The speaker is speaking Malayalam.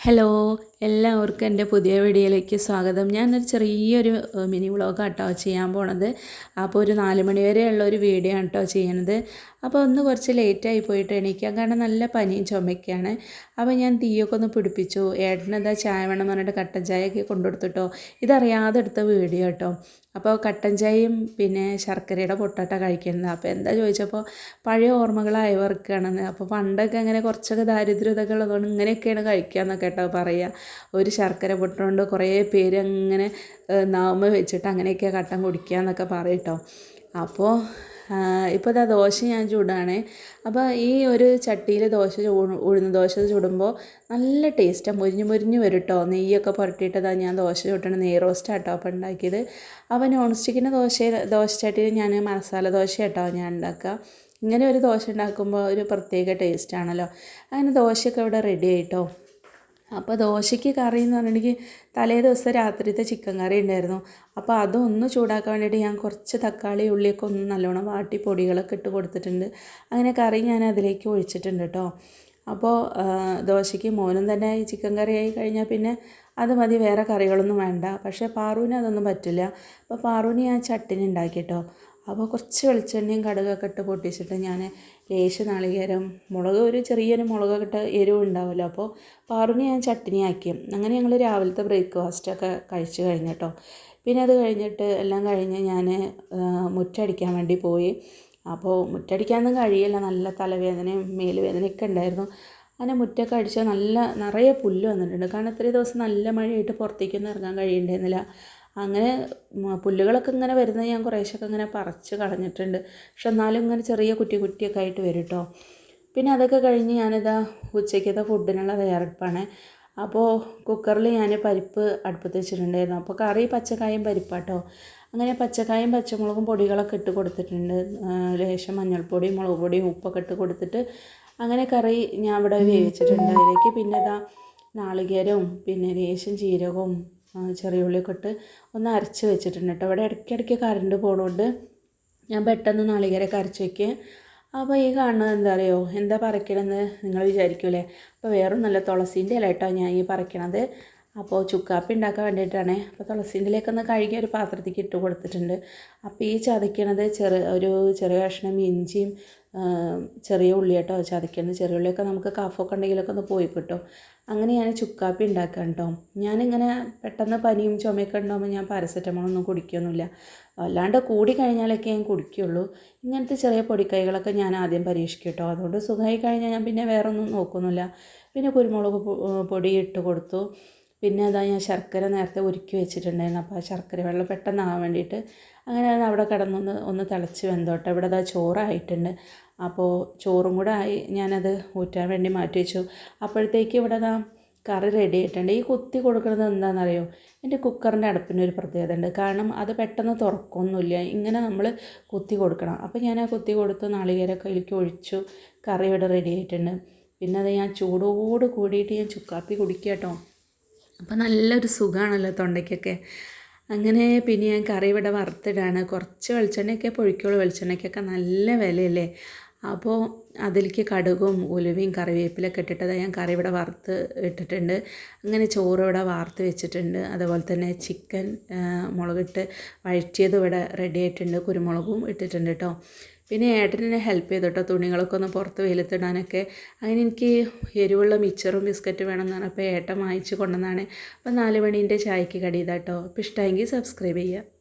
ഹലോ എല്ലാവർക്കും എന്റെ പുതിയ വീഡിയോയിലേക്ക് സ്വാഗതം. ഞാനൊരു ചെറിയൊരു മിനി വ്ളോഗ് കേട്ടോ ചെയ്യാൻ പോണത്. അപ്പോൾ ഒരു നാല് മണി വരെയുള്ള ഒരു വീഡിയോ ആണ് കേട്ടോ ചെയ്യണത്. അപ്പോൾ ഒന്ന് കുറച്ച് ലേറ്റായി പോയിട്ട് എണീക്കാം കാരണം നല്ല പനിയും ചുമയ്ക്കാണ് അപ്പോൾ ഞാൻ തീയൊക്കെ ഒന്ന് പിടിപ്പിച്ചു. ഏട്ടനെന്താ ചായ വേണം എന്ന് പറഞ്ഞിട്ട് കട്ടൻ ചായയൊക്കെ കൊണ്ടുകൊടുത്തിട്ടോ ഇതറിയാതെ എടുത്ത വീഡിയോ കേട്ടോ അപ്പോൾ കട്ടൻ ചായയും പിന്നെ ശർക്കരയുടെ പൊട്ടാട്ട കഴിക്കുന്നത്. അപ്പോൾ എന്താ ചോദിച്ചപ്പോൾ പഴയ ഓർമ്മകളായവർക്കാണെന്ന് അപ്പോൾ പണ്ടൊക്കെ അങ്ങനെ കുറച്ചൊക്കെ ദാരിദ്ര്യതൊക്കെ ഉള്ളതുകൊണ്ട് ഇങ്ങനെയൊക്കെയാണ് കഴിക്കുക എന്നൊക്കെ കേട്ടോ പറയുക. ഒരു ശർക്കര പൊട്ടുകൊണ്ട് കുറേ പേര് അങ്ങനെ നാമ വെച്ചിട്ട് അങ്ങനെയൊക്കെ കട്ടൻ കുടിക്കുക എന്നൊക്കെ പറയും അപ്പോൾ ഇപ്പോൾ ഇതാ ദോശ ഞാൻ ചൂടാണ്. അപ്പോൾ ഈ ഒരു ചട്ടിയിൽ ദോശ ചൂ ഉഴുന്ന ദോശ ചുടുമ്പോൾ നല്ല ടേസ്റ്റാണ് മുരിഞ്ഞ് മുരിഞ്ഞ് വരും കേട്ടോ നെയ്യൊക്കെ പുരട്ടിയിട്ടതാ ഞാൻ ദോശ ചുട്ടണ നെയ് റോസ്റ്റ് ആട്ടോ അപ്പോൾ ഉണ്ടാക്കിയത്. അപ്പോൾ നോൺ സ്റ്റിക്കിന്റെ ദോശ ദോശ ചട്ടിയിൽ ഞാൻ മസാല ദോശ കേട്ടോ ഞാൻ ഉണ്ടാക്കുക. ഇങ്ങനെ ഒരു ദോശ ഉണ്ടാക്കുമ്പോൾ ഒരു പ്രത്യേക ടേസ്റ്റാണല്ലോ. അങ്ങനെ ദോശയൊക്കെ ഇവിടെ റെഡി ആയിട്ടോ. അപ്പോൾ ദോശയ്ക്ക് കറി എന്ന് പറഞ്ഞിട്ടുണ്ടെങ്കിൽ തലേ ദിവസം രാത്രിത്തെ ചിക്കൻ കറി ഉണ്ടായിരുന്നു. അപ്പോൾ അതൊന്ന് ചൂടാക്കാൻ വേണ്ടിയിട്ട് ഞാൻ കുറച്ച് തക്കാളി ഉള്ളിയൊക്കെ ഒന്ന് നല്ലോണം വാട്ടി പൊടികളൊക്കെ ഇട്ട് കൊടുത്തിട്ടുണ്ട്. അങ്ങനെ കറി ഞാൻ അതിലേക്ക് ഒഴിച്ചിട്ടുണ്ട് കേട്ടോ അപ്പോൾ ദോശയ്ക്ക് മോനും തന്നെ ചിക്കൻ കറി ആയി കഴിഞ്ഞാൽ പിന്നെ അത് മതി വേറെ കറികളൊന്നും വേണ്ട. പക്ഷേ പാറുവിന് അതൊന്നും പറ്റില്ല. അപ്പോൾ പാറുവിന് ഞാൻ ചട്ടിനി ഉണ്ടാക്കി കേട്ടോ അപ്പോൾ കുറച്ച് വെളിച്ചെണ്ണയും കടുകൊക്കെ ഇട്ട് പൊട്ടിച്ചിട്ട് ഞാൻ ലേശ നാളികേരം മുളക് ഒരു ചെറിയൊരു മുളകൊക്കെ ഇട്ട് എരിവ് ഉണ്ടാവുമല്ലോ. അപ്പോൾ പാറുവിന് ഞാൻ ചട്ടിനി ആക്കി അങ്ങനെ ഞങ്ങൾ രാവിലത്തെ ബ്രേക്ക്ഫാസ്റ്റൊക്കെ കഴിച്ച് കഴിഞ്ഞിട്ടോ പിന്നെ അത് കഴിഞ്ഞിട്ട് എല്ലാം കഴിഞ്ഞ് ഞാൻ മുറ്റടിക്കാൻ വേണ്ടി പോയി. അപ്പോൾ മുറ്റടിക്കാനൊന്നും കഴിയില്ല. നല്ല തലവേദനയും മേലുവേദനയൊക്കെ ഉണ്ടായിരുന്നു. അങ്ങനെ മുറ്റൊക്കെ അടിച്ചാൽ നല്ല നിറയെ പുല്ല് വന്നിട്ടുണ്ട്. കാരണം ഇത്രയും ദിവസം നല്ല മഴയായിട്ട് പുറത്തേക്കൊന്നും ഇറങ്ങാൻ കഴിയുണ്ടായിരുന്നില്ല. അങ്ങനെ പുല്ലുകളൊക്കെ ഇങ്ങനെ വരുന്നത് ഞാൻ കുറേശ്ശൊക്കെ ഇങ്ങനെ പറിച്ച് കളഞ്ഞിട്ടുണ്ട്. പക്ഷെ എന്നാലും ഇങ്ങനെ ചെറിയ കുറ്റി കുറ്റിയൊക്കെ ആയിട്ട് വരും കേട്ടോ പിന്നെ അതൊക്കെ കഴിഞ്ഞ് ഞാനിതാ ഉച്ചയ്ക്കത്തെ ഫുഡിനുള്ള തയ്യാറെടുപ്പാണ്. അപ്പോൾ കുക്കറിൽ ഞാൻ പരിപ്പ് അടുപ്പത്ത് വെച്ചിട്ടുണ്ടായിരുന്നു. അപ്പോൾ കറി പച്ചക്കായും പരിപ്പാട്ടോ. അങ്ങനെ പച്ചക്കായും പച്ചമുളകും പൊടികളൊക്കെ ഇട്ട് കൊടുത്തിട്ടുണ്ട്. ലേശം മഞ്ഞൾപ്പൊടി മുളക് പൊടിയും ഉപ്പൊക്കെ ഇട്ട് കൊടുത്തിട്ട് അങ്ങനെ കറി ഞാൻ ഇവിടെ വേവിച്ചിട്ടുണ്ട്. അതിലേക്ക് പിന്നെ ഇതാ നാളികേരവും പിന്നെ ലേശം ജീരകവും ചെറിയ ഉള്ളിയൊക്കെ ഇട്ട് ഒന്ന് അരച്ച് വെച്ചിട്ടുണ്ട് കേട്ടോ. ഇവിടെ ഇടയ്ക്കിടയ്ക്ക് കറണ്ട് പോണോണ്ട് ഞാൻ പെട്ടെന്ന് നാളികേരൊക്കെ അരച്ച് വയ്ക്കുക അപ്പോൾ ഈ കാണുന്നത് എന്താ അറിയോ? എന്താ പറിക്കണമെന്ന് നിങ്ങൾ വിചാരിക്കൂലേ? അപ്പോൾ വേറെ നല്ല തുളസീന്റെ ഇല കേട്ടോ ഞാൻ ഈ പറിക്കണത്. അപ്പോൾ ചുക്കാപ്പി ഉണ്ടാക്കാൻ വേണ്ടിയിട്ടാണ്. അപ്പോൾ തുളസീന്റെ ഇലയൊക്കെ കഴുകി ഒരു പാത്രത്തേക്ക് ഇട്ട് കൊടുത്തിട്ടുണ്ട്. അപ്പോൾ ഈ ചതയ്ക്കണത് ചെറു ഒരു ചെറിയ കഷ്ണം ഇഞ്ചിയും ചെറിയ ഉള്ളി കേട്ടോ ചതയ്ക്കുന്നത് ചെറിയ ഉള്ളിയൊക്കെ നമുക്ക് കഫൊക്കെ ഉണ്ടെങ്കിലൊക്കെ ഒന്ന് പോയി കിട്ടും. അങ്ങനെ ഞാൻ ചുക്കാപ്പി ഉണ്ടാക്കാം കേട്ടോ. ഞാനിങ്ങനെ പെട്ടെന്ന് പനിയും ചുമയൊക്കെ ഉണ്ടാകുമ്പോൾ ഞാൻ പാരസെറ്റമോളൊന്നും കുടിക്കുകയൊന്നുമില്ല അല്ലാണ്ട് കൂടി കഴിഞ്ഞാലൊക്കെ ഞാൻ കുടിക്കുകയുള്ളൂ ഇങ്ങനത്തെ ചെറിയ പൊടിക്കൈകളൊക്കെ ഞാൻ ആദ്യം പരീക്ഷിക്കും കേട്ടോ. അതുകൊണ്ട് സുഖമായി കഴിഞ്ഞാൽ ഞാൻ പിന്നെ വേറൊന്നും നോക്കുന്നില്ല. പിന്നെ കുരുമുളക് പൊടി ഇട്ട് കൊടുത്തു. പിന്നെ അതാ ഞാൻ ശർക്കര നേരത്തെ ഉരുക്കി വെച്ചിട്ടുണ്ടായിരുന്നു. അപ്പോൾ ആ ശർക്കര വെള്ളം പെട്ടെന്നാകാൻ വേണ്ടിയിട്ട് അങ്ങനെ അത് അവിടെ കിടന്നൊന്ന് ഒന്ന് തിളച്ച് വെന്തോട്ടെ. ഇവിടെ അതാ ചോറായിട്ടുണ്ട്. അപ്പോൾ ചോറും കൂടെ ആയി ഞാനത് ഊറ്റാൻ വേണ്ടി മാറ്റി വെച്ചു. അപ്പോഴത്തേക്ക് ഇവിടെ അതാ കറി റെഡി ആയിട്ടുണ്ട്. ഈ കുത്തി കൊടുക്കുന്നത് എന്താണെന്നറിയോ? എന്റെ കുക്കറിന്റെ അടുപ്പിനൊരു പ്രത്യേകത ഉണ്ട്. കാരണം അത് പെട്ടെന്ന് തുറക്കൊന്നുമില്ല. ഇങ്ങനെ നമ്മൾ കുത്തി കൊടുക്കണം. അപ്പോൾ ഞാൻ ആ കുത്തി കൊടുത്ത് നാളികേരമൊക്കെ അതിലേക്ക് ഒഴിച്ചു. കറി ഇവിടെ റെഡി ആയിട്ടുണ്ട്. പിന്നെ അത് ഞാൻ ചൂടോട് കൂടിയിട്ട് ഞാൻ ചുക്കാപ്പി കുടിക്കുക കേട്ടോ. അപ്പോൾ നല്ലൊരു സുഖമാണല്ലോ തൊണ്ടയ്ക്കൊക്കെ. അങ്ങനെ പിന്നെ ഞാൻ കറി ഇവിടെ വറുത്തിടാണ്. കുറച്ച് വെളിച്ചെണ്ണയൊക്കെ പൊഴിക്കുള്ളൂ വെളിച്ചെണ്ണയ്ക്കൊക്കെ നല്ല വിലയല്ലേ? അപ്പോൾ അതിലേക്ക് കടുകും ഉലുവയും കറിവേപ്പിലൊക്കെ ഇട്ടിട്ട് ഞാൻ കറി ഇവിടെ വറുത്ത് ഇട്ടിട്ടുണ്ട്. അങ്ങനെ ചോറ് ഇവിടെ വാർത്ത് വെച്ചിട്ടുണ്ട്. അതുപോലെ തന്നെ ചിക്കൻ മുളകിട്ട് വഴറ്റിയത് ഇവിടെ റെഡി ആയിട്ടുണ്ട്. കുരുമുളകും ഇട്ടിട്ടുണ്ട് കേട്ടോ പിന്നെ ഏട്ടനെ ഹെൽപ്പ് ചെയ്തു കേട്ടോ തുണികളൊക്കെ ഒന്ന് പുറത്ത് വെയിലത്തിടാനൊക്കെ. അങ്ങനെ എനിക്ക് എരിവുള്ള മിച്ചറും ബിസ്ക്കറ്റും വേണമെന്നാണ്. അപ്പോൾ ഏട്ടൻ വാങ്ങിച്ച് കൊണ്ടുവന്നാണ് അപ്പോൾ നാല് മണീന്റെ ചായക്ക് കടി ഇതാട്ടോ. അപ്പോൾ ഇഷ്ടമെങ്കിൽ സബ്സ്ക്രൈബ് ചെയ്യുക.